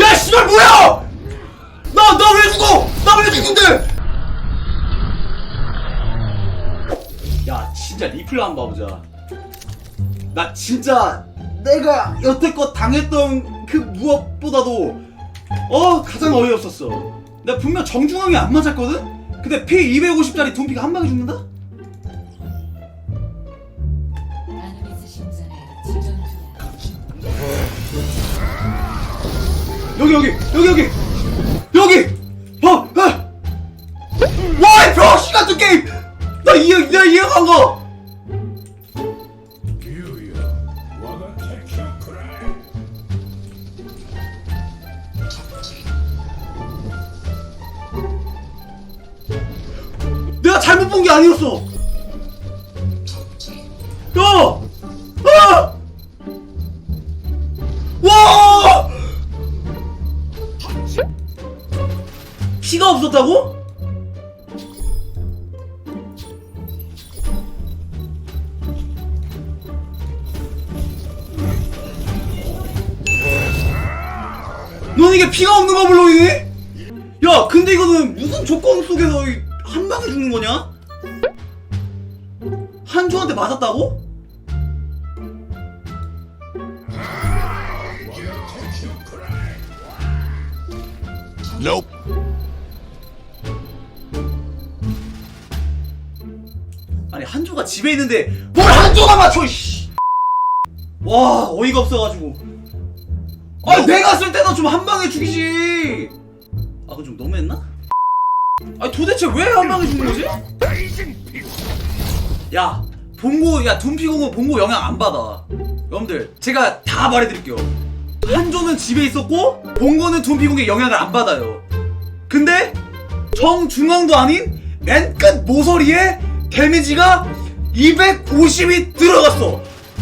야 씨발 뭐야! 나 나 왜 죽어? 나 왜 죽는데? 야 진짜 리플 한번 봐보자. 나 진짜 내가 여태껏 당했던 그 무엇보다도 어 가장 어이없었어 내가 분명 정중앙이 안 맞았거든? 근데 피 250짜리 둠피가 한 방에 죽는다? 여기 여기 여기 여기 여기 본 게 아니었어 야! 아! 와! 피가 없었다고? 넌 이게 피가 없는 거 물론이니? 야 근데 이거는 무슨 조건 속에서 이- 한 방에 죽는 거냐? 한조한테 맞았다고? Nope. 아니 한조가 집에 있는데 뭘 한조가 맞춰 씨. 와 어이가 없어가지고 아 내가 쓸 때도 좀한 방에 죽이지 아 그건 좀 너무했나? 아니 도대체 왜 한 방에 죽는 거지? 야 봉고 야 둠피공은 봉고 영향 안 받아. 여러분들 제가 다 말해드릴게요. 한조는 집에 있었고 봉고는 둠피공에 영향을 안 받아요. 근데 정중앙도 아닌 맨 끝 모서리에 데미지가 250이 들어갔어.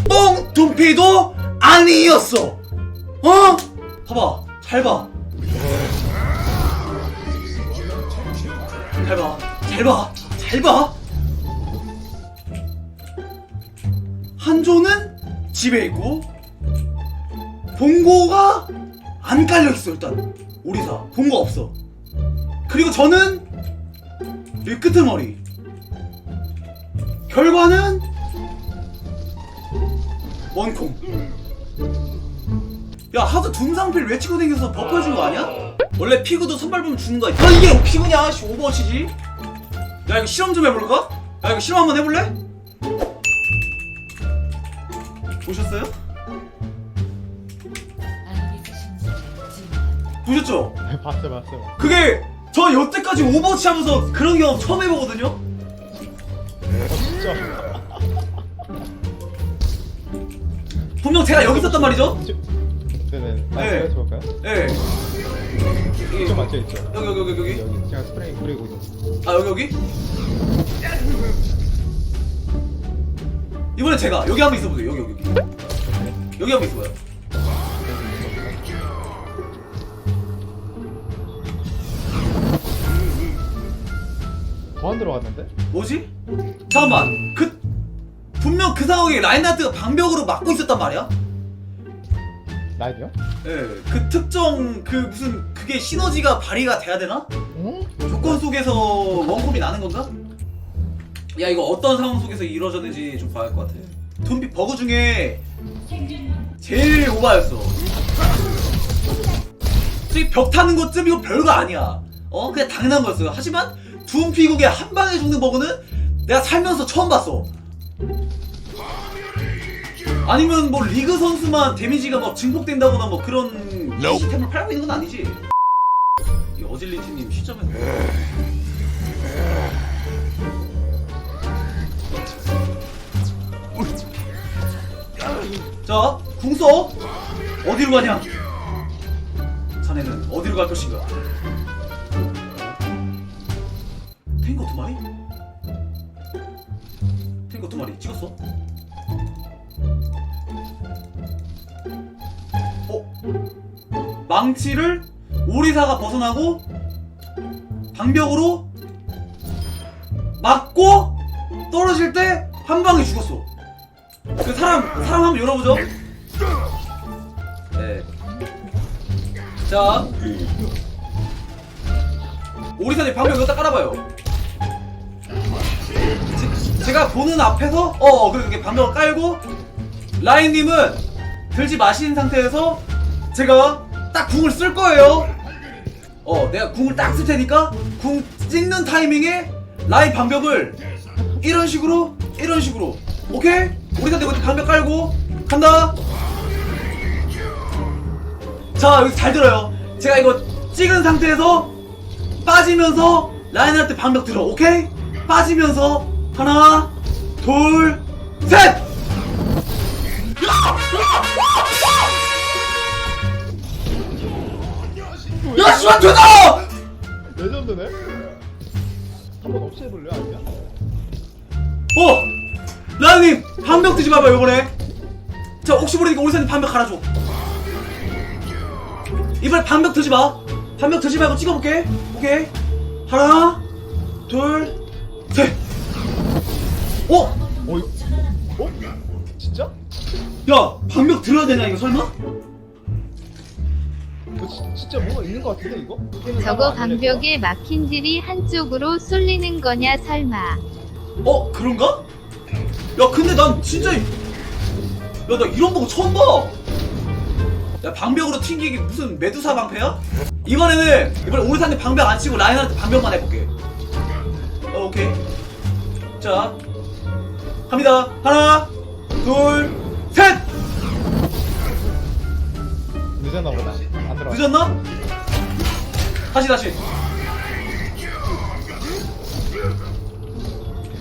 뽕 둠피도 아니었어. 어? 봐봐 잘봐. 잘봐 잘봐 잘봐 한조는 집에 있고 봉고가 안 깔려있어 일단. 오리사. 봉고 없어. 그리고 저는 이 끄트머리. 결과는 원콩. 야 하도 둔상필 외치고 다녀서 버퍼해준 거 아니야? 원래 피구도 선발 보면 주는 거야? 아 이게 피구냐 씨 오버워치지? 야 이거 실험 좀 해볼까? 야 이거 실험 한번 해볼래? 보셨어요? 보셨죠? 봤어 봤어 그게 저 여태까지 오버워치 하면서 그런 경험 처음 해보거든요? 어 진짜 분명 제가 여기 있었단 말이죠? 네네 네. 아 제가 볼까요? 예. 이쪽 맞죠 있죠 여기 여기 여기 여기 여기 제가 스프레이 뿌리고 있는 아 여기 여기 이번엔 제가 여기 한번 있어보세요 여기 여기 여기 여기 한번 있어봐요 더안 들어갔는데? 뭐지? 잠깐만 그 분명 그 상황에 라인하트가 방벽으로 막고 있었단 말이야 라이브요? 예그 특정 그 무슨 그게 시너지가 발휘가 돼야 되나? 응? 조건 속에서 원콤이 나는 건가? 야 이거 어떤 상황 속에서 이루어졌는지 좀 봐야 할 것 같아. 둠피 버그 중에 제일 오바였어. 솔직히 벽 타는 것쯤 이거 별거 아니야. 어? 그냥 당연한 거였어요. 하지만 둠피국에 한 방에 죽는 버그는 내가 살면서 처음 봤어. 아니면 뭐 리그 선수만 데미지가 뭐 증폭된다거나 뭐 그런. 시스템을 팔고 있는 건 아니지. 이 어질리티님 시점에 자, 궁서 어디로 가냐? 자네는 어디로 갈 것인가? 탱거 두 마리? 탱거 두 마리 찍었어? 어? 망치를 오리사가 벗어나고 방벽으로 맞고 떨어질 때 한 방에 죽었어. 그 사람 사람 한번 열어보죠. 네. 자, 오리사님 방벽 여기다 깔아봐요. 제, 제가 보는 앞에서 어, 어 그렇게 방벽을 깔고 라인님은 들지 마신 상태에서 제가 딱 궁을 쓸 거예요. 어, 내가 궁을 딱 쓸 테니까 궁 찍는 타이밍에 라인 방벽을 이런 식으로 이런 식으로 오케이? 우리가 내가 방벽 깔고 간다. 자 여기 잘 들어요. 제가 이거 찍은 상태에서 빠지면서 라인한테 방벽 들어 오케이? 빠지면서 하나 둘 셋. 야 씨발 되다! 레전드네? 한 번 없애볼래 아니야? 어! 라은님 반벽 드지 마봐요 이번에 자 혹시 모르니까 오리사님 반벽 갈아줘 이번에 반벽 드지 마 반벽 드지 말고 찍어볼게 오케이 하나 둘셋 어? 어 어? 진짜? 야 반벽 들어야 되나 이거 설마? 진짜 뭐가 있는 것 같은데 이거? 저거 방벽에 막힌 질이 한쪽으로 쏠리는 거냐 설마 어 그런가? 야 근데 난 진짜 야 나 이런 거 처음 봐. 야 방벽으로 튕기기 무슨 메두사 방패야? 이번에는 이번에 오리사한테 방벽 안 치고 라인한테 방벽만 해볼게. 어 오케이. 자 갑니다. 하나 둘 셋. 늦었나 보다 안 들어 늦었나? 다시 다시.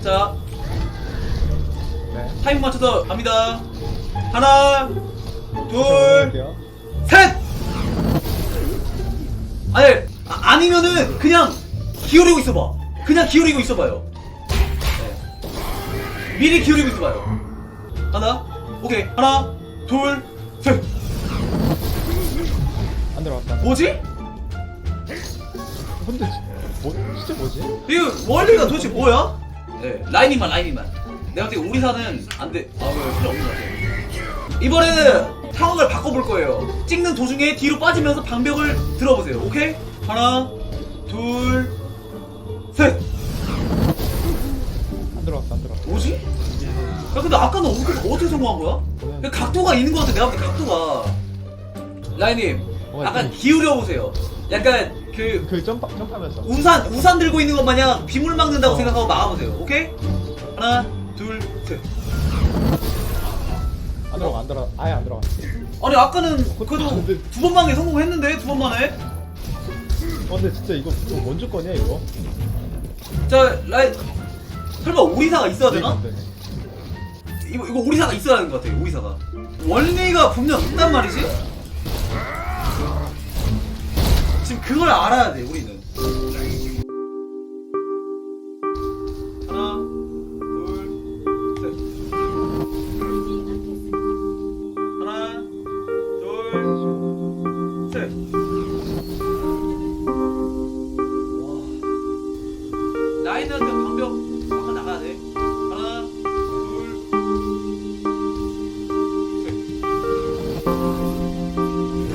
자네 타임 맞춰서 갑니다. 하나 둘. 셋! 아니, 아, 아니면은 그냥 기울이고 있어봐. 그냥 기울이고 있어봐요. 네. 미리 기울이고 있어봐요. 하나, 오케이. 하나, 둘, 셋. 안 들어갔다 뭐지? 근데 지- 뭐, 진짜 뭐지? 이거 원리가 도대체 뭐야? 네, 라인이만, 라인이만. 내가 볼때 우리 사는 안 돼. 아, 왜 필요 없는 것 같아. 이번에는 상황을 바꿔볼 거예요. 찍는 도중에 뒤로 빠지면서 방벽을 들어보세요. 오케이? 하나, 둘, 셋. 안 들어갔다 안 들어갔다 뭐지? 야 근데 아까는 어떻게, 어떻게 성공한 거야? 야, 각도가 있는 것 같아 내가 볼 때 각도가 라인님 뭐가 약간? 기울여 보세요 약간 그 그 점프, 점프하면서 우산 우산 들고 있는 것 마냥 빗물 막는다고 어. 생각하고 막아보세요 오케이? 하나 둘 셋. 안 들어가 안 들어가. 아예 안 들어갔어 아니 아까는 그래도 근데- 두번 만에 성공했는데 두 번 만에? 어 근데 진짜 이거 이거 뭔 조건이야 이거? 자 라인 설마 오리사가 있어야 되나? 안 되네. 이거 이거 오리사가 있어야 하는 것 같아 오리사가. 원리가 분명 있단 말이지? 지금 그걸 알아야 돼 우리는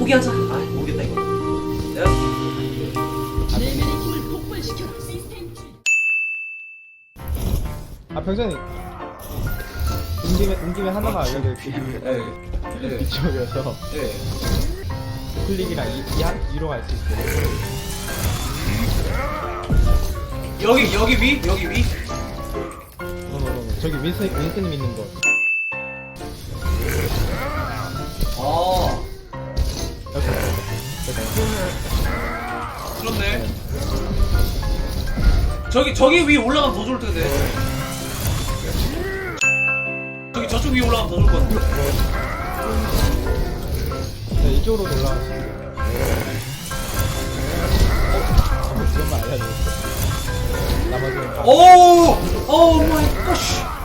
둘셋 포기하자 아 모르겠다 이거. 내가 아 병장님. 온 김에 온 김에 하나만 알려드릴게요. 네. 네. 이쪽이어서. 네. 클릭이랑 이, 이, 한- 위로 갈 수 있어요 여기 여기 위? 여기 위? 노노노노 저기 윈스, 윈스님 있는 거 그렇네. 저기 저기 위 올라가면 더 좋을 텐데. 저기 저쪽 위 올라가면 더 좋을 것 같은데. 네, 이쪽으로 올라가시면 돼요 어? 그런 거 알려드릴게요 나머지는 다 오, 오 마이 갓.